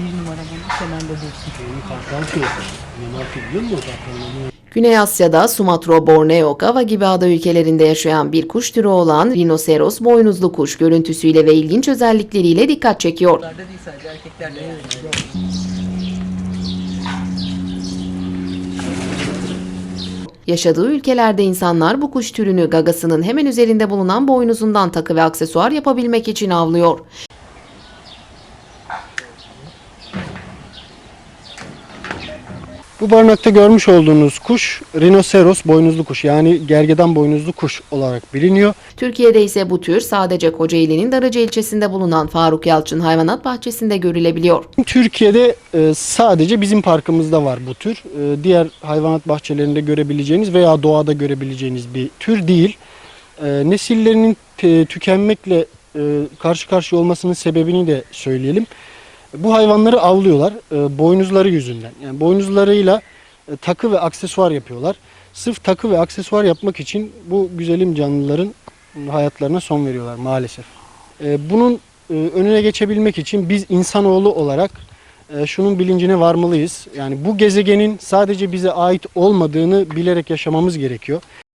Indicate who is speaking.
Speaker 1: Bir numaramın kenarda dursun.
Speaker 2: Biliyor musun? Kartalın
Speaker 3: Güney Asya'da Sumatra, Borneo, Gava gibi ada ülkelerinde yaşayan bir kuş türü olan rinoceros boynuzlu kuş görüntüsüyle ve ilginç özellikleriyle dikkat çekiyor. Yaşadığı ülkelerde insanlar bu kuş türünü gagasının hemen üzerinde bulunan boynuzundan takı ve aksesuar yapabilmek için avlıyor.
Speaker 2: Bu barınakta görmüş olduğunuz kuş rinoceros boynuzlu kuş yani gergedan boynuzlu kuş olarak biliniyor.
Speaker 3: Türkiye'de ise bu tür sadece Kocaeli'nin Darıca ilçesinde bulunan Faruk Yalçın Hayvanat Bahçesi'nde görülebiliyor.
Speaker 2: Türkiye'de e, sadece bizim parkımızda var bu tür. E, diğer hayvanat bahçelerinde görebileceğiniz veya doğada görebileceğiniz bir tür değil. E, nesillerinin tükenmekle karşı karşıya olmasının sebebini de söyleyelim. Bu hayvanları avlıyorlar e, boynuzları yüzünden. Yani boynuzlarıyla e, takı ve aksesuar yapıyorlar. Sırf takı ve aksesuar yapmak için bu güzelim canlıların hayatlarına son veriyorlar maalesef. E, bunun e, önüne geçebilmek için biz insanoğlu olarak e, şunun bilincine varmalıyız. Yani bu gezegenin sadece bize ait olmadığını bilerek yaşamamız gerekiyor.